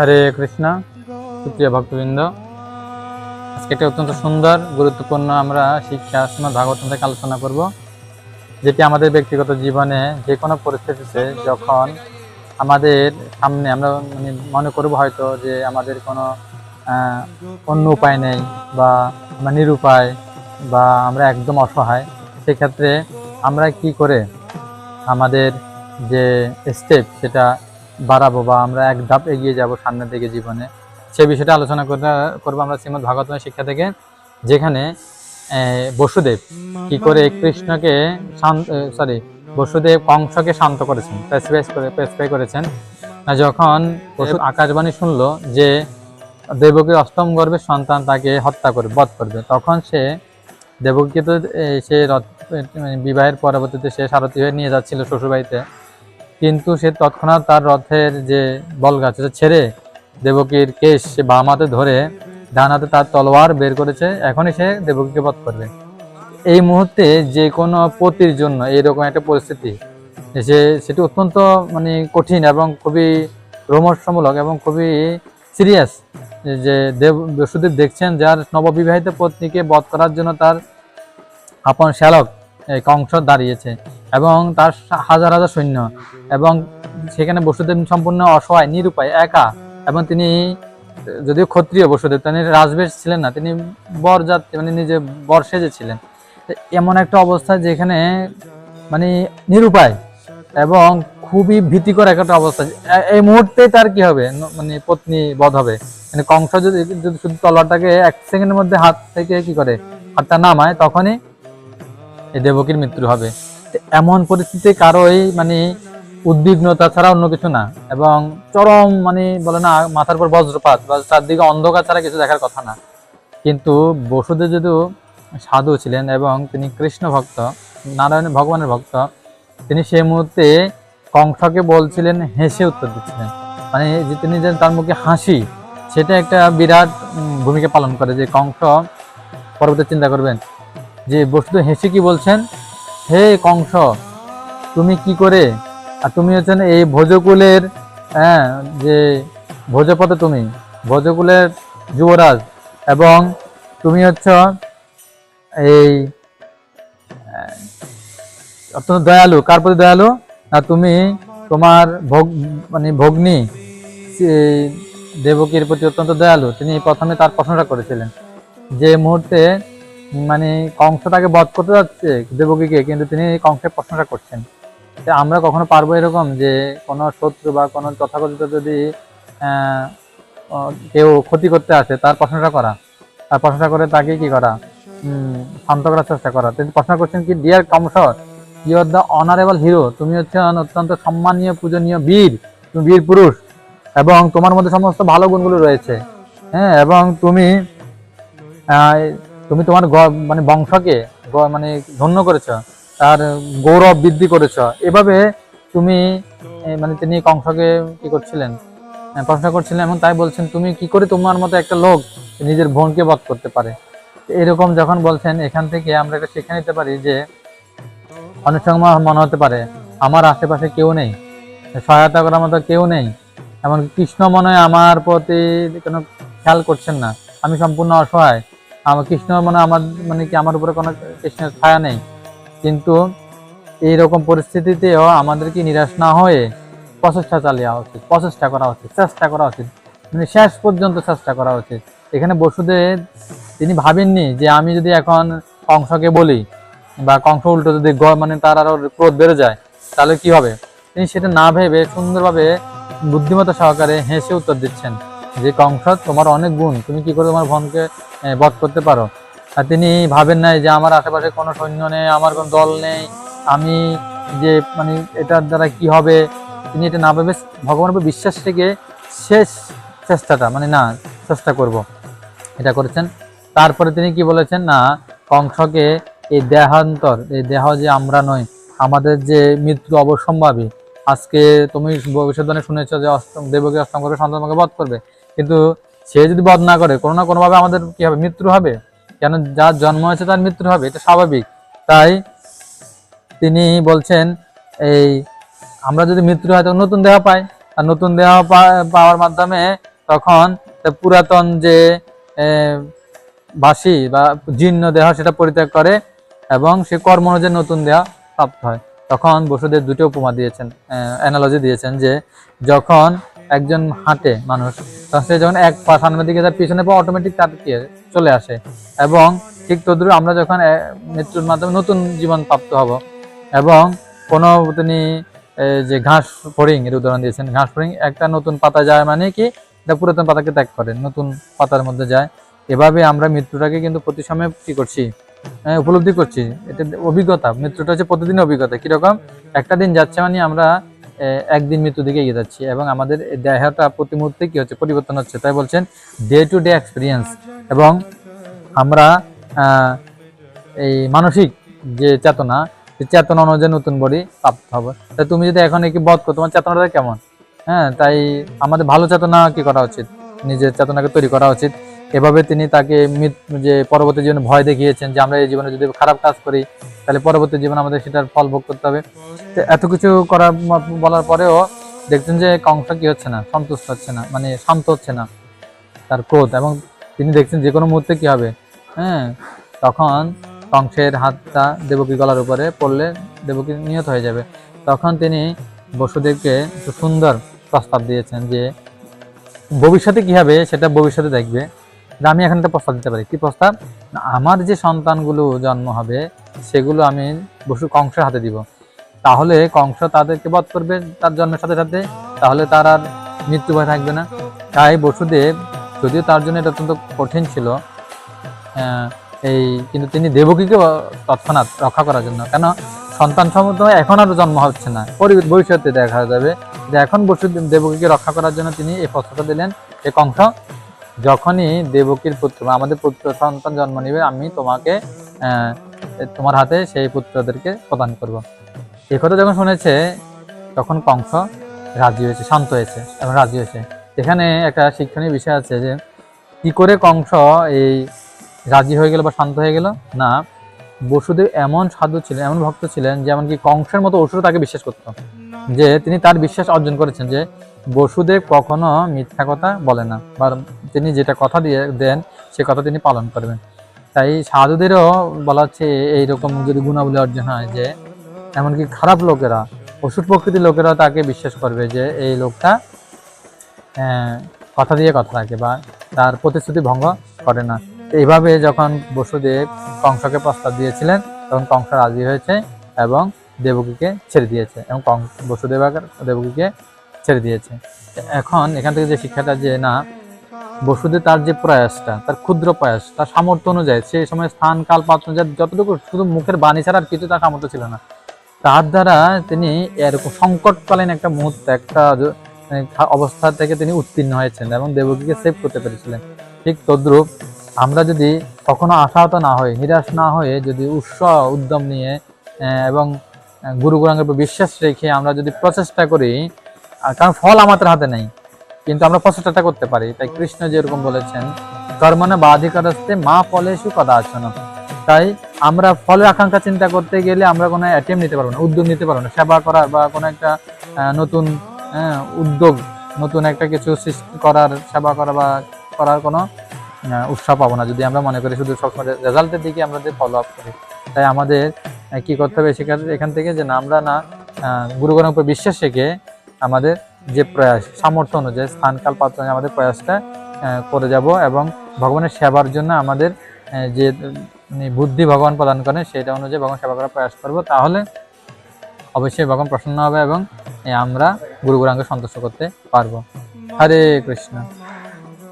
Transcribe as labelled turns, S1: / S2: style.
S1: হরে কৃষ্ণ, সুপ্রিয় ভক্তবৃন্দ। আজকে একটা অত্যন্ত সুন্দর, গুরুত্বপূর্ণ আমরা শিক্ষা শ্রীমদ ভাগবতম থেকে আলোচনা করব, যেটি আমাদের ব্যক্তিগত জীবনে যে কোনো পরিস্থিতিতে যখন আমাদের সামনে আমরা মানে মনে করব হয়তো যে আমাদের কোনো অন্য উপায় নেই বা আমরা নিরুপায় বা আমরা একদম অসহায়, সেক্ষেত্রে আমরা কি করে আমাদের যে স্টেপ সেটা বাড়াবো বা আমরা এক ধাপ এগিয়ে যাব সামনের দিকে জীবনে। সে বিষয়টা আলোচনা করে- করব আমরা শ্রীমদ ভাগবতের শিক্ষা থেকে যেখানে বসুদেব কি করে কৃষ্ণকে শান্ত সরি বসুদেব কংসকে শান্ত করেছেন প্যাসিফাই করে প্যাসিফাই করেছেন। যখন আকাশবাণী শুনলো যে দেবকীর অষ্টম গর্ভের সন্তান তাকে হত্যা করবে বধ করবে তখন সে দেবকীকে তো সে রথ মানে বিবাহের পরবর্তীতে সে সারথি হয়ে নিয়ে যাচ্ছিল শ্বশুরবাড়িতে। কিন্তু সে তৎক্ষণাৎ তার রথের যে বলগাছ সেটা ছেড়ে দেবকীর কেশ সে বাম হাতে ধরে ডান হাতে তার তলোয়ার বের করেছে, এখনই সে দেবকীকে বধ করবে। এই মুহূর্তে যে কোনো পতির জন্য এইরকম একটা পরিস্থিতি, সে সেটি অত্যন্ত মানে কঠিন এবং খুবই রোমর্শমূলক এবং খুবই সিরিয়াস যে দেব, বসুদেব দেখছেন যার নববিবাহিত পত্নীকে বধ করার জন্য তার আপন শ্যালক কংস দাঁড়িয়েছে। এবং তার হাজার হাজার সৈন্য। এবং সেখানে বসুদেব সম্পূর্ণ অসহায়, নিরুপায়, একা। এবং তিনি, যদিও ক্ষত্রিয় বসুদেব, তিনি রাজবেশ ছিলেন না, তিনি বরজাত মানে নিজে বর সেজেছিলেন তো এমন একটা অবস্থা যেখানে মানে নিরুপায় এবং খুবই ভীতিকর একটা অবস্থা। এই মুহূর্তে তার কি হবে? মানে পত্নী বধ হবে। মানে কংস যদি যদি শুধু তলোয়ারটাকে এক সেকেন্ডের মধ্যে হাত থেকে কি করে হাতটা নামায়, তখনই এই দেবকীর মৃত্যু হবে। এমন পরিস্থিতি কারোই মানে উদ্বিগ্নতা ছাড়া অন্য কিছু না। এবং চরম মানে বলে না, মাথার উপর বজ্রপাত বা চারদিকে অন্ধকার ছাড়া কিছু দেখার কথা না। কিন্তু বসুদেব যদিও সাধু ছিলেন এবং তিনি কৃষ্ণ ভক্ত, নারায়ণ ভগবানের ভক্ত, তিনি সেই মুহূর্তে কংসকে বলছিলেন, হেসে উত্তর দিচ্ছিলেন। মানে যে তিনি যে তার মুখে হাসি, সেটা একটা বিরাট ভূমিকা পালন করে যে কংস পরবর্তী চিন্তা করবেন। যে বস্তু হেসে কি বলছেন? হে কংস, তুমি কি করে? আর তুমি হচ্ছেন এই ভোজকুলের হ্যাঁ যে ভোজপথে তুমি, ভোজকুলের যুবরাজ। এবং তুমি হচ্ছ এই অত্যন্ত দয়ালু। কার প্রতি দয়ালু? না, তুমি তোমার ভোগ মানে ভগ্নী দেবকীর প্রতি অত্যন্ত দয়ালু। তিনি প্রথমে তার প্রশংসা করেছিলেন। যে মুহূর্তে মানে কংস তাকে বধ করতে যাচ্ছে দেবকীকে, কিন্তু তিনি এই কংসের প্রশ্নটা করছেন। আমরা কখনো পারব এরকম যে কোনো শত্রু বা কোনো তথাকথিত যদি কেউ ক্ষতি করতে আসে, তার প্রশ্নটা করা। তার প্রশ্নটা করে তাকে কি করা? শান্ত করার চেষ্টা করা। তিনি প্রশ্ন করছেন কি dear Kansa you are the honourable hero তুমি হচ্ছে অত্যন্ত সম্মানীয়, পূজনীয় বীর, তুমি বীর পুরুষ, এবং তোমার মধ্যে সমস্ত ভালো গুণগুলো রয়েছে। হ্যাঁ এবং তুমি তুমি তোমার মানে বংশকে মানে ধন্য করেছ, তার গৌরব বৃদ্ধি করেছ। এভাবে তুমি মানে তিনি কংসকে কি করছিলেন প্রশ্ন করছিলেন এবং তাই বলছেন, তুমি কি করে তোমার মতো একটা লোক নিজের বোনকে বধ করতে পারে? এরকম যখন বলছেন, এখান থেকে আমরা এটা শিখে নিতে পারি যে, অনেক সময় মনে হতে পারে, আমার আশেপাশে কেউ নেই, সহায়তা করার মতো কেউ নেই এমন কৃষ্ণ মনে আমার প্রতি কোনো খেয়াল করছেন না। আমি সম্পূর্ণ অসহায় আমার কৃষ্ণ মানে আমার মানে কি আমার উপরে কোনো কৃষ্ণের ছায়া নেই। কিন্তু এইরকম পরিস্থিতিতেও আমাদের কি নিরাশ না হয়ে প্রচেষ্টা চালিয়ে উচিত প্রচেষ্টা করা উচিত, চেষ্টা করা উচিত। মানে শেষ পর্যন্ত চেষ্টা করা উচিত। এখানে বসুদেব, তিনি ভাবেননি যে আমি যদি এখন কংসকে বলি বা কংস উল্টো যদি মানে তার আরও ক্রোধ বেড়ে যায়, তাহলে কি হবে? তিনি সেটা না ভেবে সুন্দরভাবে বুদ্ধিমত্তা সহকারে হেসে উত্তর দিচ্ছেন। যে কংস, তোমার অনেক গুণ। তুমি কি করে তোমার বোনকে বধ করতে পারো? আর তিনি ভাবেন নাই যে আমার আশেপাশে কোনো সৈন্য নেই, আমার কোনো দল নেই। আমি যে মানে এটার দ্বারা কি হবে? তিনি এটা না ভেবে ভগবানের উপর বিশ্বাস থেকে শেষ চেষ্টাটা মানে না, চেষ্টা করব। এটা করেছেন। তারপরে তিনি কি বলেছেন? না, কংসকে এই দেহান্তর, এই দেহ যে আমরা নই, আমাদের যে মৃত্যু অবসম্ভাবী আজকে তুমি ভবিষ্যৎবাণী শুনেছ যে অষ্টম দেবকে অষ্টম করে সন্তান তোমাকে বধ করবে। কিন্তু সে যদি বধ না করে, কোনো না কোনোভাবে আমাদের কি হবে, মৃত্যু হবে? কেন যার জন্ম হয়েছে তার মৃত্যু হবে, এটা স্বাভাবিক। তাই তিনি বলছেন, এই, আমরা যদি মৃত্যু হয় তখন নতুন দেহ পাই। আর নতুন দেহ পাওয়ার মাধ্যমে তখন পুরাতন যে বাসি বা জীর্ণ দেহ সেটা পরিত্যাগ করে এবং সে কর্ম অনুযায়ী নতুন দেহ প্রাপ্ত হয়। তখন বসুদেব দুটো উপমা দিয়েছেন অ্যানালজি দিয়েছেন যে, যখন একজন হাঁটে মানুষ সে যখন এক পা সামনের দিকে যায় পিছনে পা অটোমেটিক তার কি চলে আসে। এবং ঠিক তদ্রুপ আমরা যখন মৃত্যুর মাধ্যমে নতুন জীবন প্রাপ্ত হব। এবং কোনো তিনি যে ঘাস ফড়িং, এর উদাহরণ দিয়েছেন, ঘাস ফড়িং, একটা নতুন পাতা যায় মানে কি? এটা পুরাতন পাতাকে ত্যাগ করে, নতুন পাতার মধ্যে যায়। এভাবে আমরা মৃত্যুটাকে কিন্তু প্রতি সময় কি করছি? উপলব্ধি করছি। এটা অভিজ্ঞতা, মৃত্যুটা হচ্ছে প্রতিদিন অভিজ্ঞতা, কীরকম? একটা দিন যাচ্ছে মানে আমরা একদিন মৃত্যু দিকে এগিয়ে যাচ্ছি এবং আমাদের দেহটা প্রতি মুহূর্তে কি হচ্ছে? পরিবর্তন হচ্ছে। তাই বলছেন ডে টু ডে এক্সপিরিয়েন্স এবং আমরা এই মানসিক যে চেতনা, সেই চেতনা অনুযায়ী নতুন বডি প্রাপ্ত হবে। তাই তুমি যদি এখন কি বধ করো, তোমার চেতনাটা কেমন? হ্যাঁ তাই আমাদের ভালো চেতনা কি করা উচিত? নিজের চেতনাকে তৈরি করা উচিত। এভাবে তিনি তাকে যে পরবর্তী জীবনে ভয় দেখিয়েছেন যে আমরা এই জীবনে যদি খারাপ কাজ করি, তাহলে পরবর্তী জীবনে আমাদের সেটার ফল ভোগ করতে হবে। তো এত কিছু করার ম- বলার পরেও দেখছেন যে কংস কি হচ্ছে না, সন্তুষ্ট হচ্ছে না মানে শান্ত হচ্ছে না তার ক্রোধ। এবং তিনি দেখছেন যে কোনো মুহূর্তে কি হবে? হ্যাঁ তখন কংসের হাতটা দেবকী গলার উপরে পড়লে দেবকী নিহত হয়ে যাবে। তখন তিনি বসুদেবকে সুন্দর প্রস্তাব দিয়েছেন যে, ভবিষ্যতে কি হবে সেটা ভবিষ্যতে দেখবে। আমি এখন একটা প্রস্তাব দিতে পারি। কি প্রস্তাব? আমার যে সন্তানগুলো জন্ম হবে, সেগুলো আমি বসু কংসের হাতে দিব। তাহলে কংস তাদেরকে বধ করবে তার জন্মের সাথে সাথে, তাহলে তার আর মৃত্যু ভয় থাকবে না। তাই বসুদেব, যদিও তার জন্য এটা অত্যন্ত কঠিন ছিল এই, কিন্তু তিনি দেবকীকে তৎক্ষণাৎ রক্ষা করার জন্য। কেন? সন্তান সমুদ্র এখন আর জন্ম হচ্ছে না। ভবিষ্যতে দেখা যাবে যে এখন বসুদেব দেবকীকে রক্ষা করার জন্য তিনি এই প্রস্তাবটা দিলেন। যে কংস যখনই দেবকীর পুত্র আমাদের পুত্র সন্তান জন্ম নেবে আমি তোমাকে তোমার হাতে সেই পুত্রদেরকে প্রদান করব। এই কথা যখন শুনেছে তখন কংস রাজি হয়েছে শান্ত হয়েছে এবং রাজি হয়েছে। এখানে একটা শিক্ষণীয় বিষয় আছে যে কি করে কংস এই রাজি হয়ে গেল বা শান্ত হয়ে গেল? না বসুদেব এমন সাধু ছিলেন এমন ভক্ত ছিলেন যে এমনকি কংসের মতো অসুর তাকে বিশ্বাস করত। যে তিনি তার বিশ্বাস অর্জন করেছেন যে বসুদেব কখনো মিথ্যা কথা বলে না বা তিনি যেটা কথা দিয়ে দেন সে কথা তিনি পালন করবেন। তাই সাধুদেরও বলা হচ্ছে এইরকম যদি গুণাবলী অর্জন হয় যে এমনকি খারাপ লোকেরা অসুর প্রকৃতির লোকেরা তাকে বিশ্বাস করবে যে এই লোকটা আহ, কথা দিয়ে কথা রাখে বা তার প্রতিশ্রুতি ভঙ্গ করে না। এইভাবে যখন বসুদেব কংসকে প্রস্তাব দিয়েছিলেন তখন কংস রাজি হয়েছে এবং দেবকীকে ছেড়ে দিয়েছে এবং বসুদেব দেবকীকে ছেড়ে দিয়েছে। এখন এখান থেকে যে শিক্ষাটা যে না বসুদেব তার যে প্রয়াসটা, তার ক্ষুদ্র প্রয়াস, তার সামর্থ্য অনুযায়ী সেই সময় স্থান, কাল পাত্র যতটুকু শুধু মুখের বাণী ছাড়া আর কিছু তার সামর্থ্য ছিল না। তার দ্বারা তিনি এরকম সংকটকালীন একটা মুহূর্তে, একটা মানে অবস্থা থেকে তিনি উত্তীর্ণ হয়েছেন এবং দেবকীকে সেভ করতে পেরেছিলেন। ঠিক তদ্রূপ আমরা যদি কখনো আশাহত না হই, নিরাশ না হয়ে যদি উৎসাহ উদ্যম নিয়ে এবং গুরু গুরাঙ্গের উপর বিশ্বাস রেখে আমরা যদি প্রচেষ্টা করি কারণ ফল আমাদের হাতে নেই। কিন্তু আমরা প্রচেষ্টাটা করতে পারি। তাই কৃষ্ণ যেরকম বলেছেন কর্মণে বাধিকারস্তে মা ফলেশু কদাচন। তাই আমরা ফলের আকাঙ্ক্ষা চিন্তা করতে গেলে আমরা কোনো অ্যাটেম নিতে পারব না উদ্যোগ নিতে পারব না। সেবা করার বা কোনো একটা নতুন আহ, উদ্যোগ নতুন একটা কিছু সৃষ্টি করার সেবা করা বা করার কোনো উৎসাহ পাবো না। যদি আমরা মনে করি শুধু সবসময় রেজাল্টের দিকে আমাদের ফলো আপ করি তাই আমাদের কি করতে হবে সেখানে এখান থেকে যে না আমরা না গুরুগণের উপর বিশ্বাস রেখে আমাদের যে প্রয়াস সামর্থ্য অনুযায়ী স্থান কাল পাত্র আমাদের প্রয়াসটা করে যাব এবং ভগবানের সেবার জন্য আমাদের যে বুদ্ধি ভগবান প্রদান করেন সেটা অনুযায়ী ভগবান সেবা করার প্রয়াস করব। তাহলে অবশ্যই ভগবান প্রসন্ন হবে এবং আমরা গুরু গুরাঙ্গ সন্তুষ্ট করতে পারব। হরে কৃষ্ণ।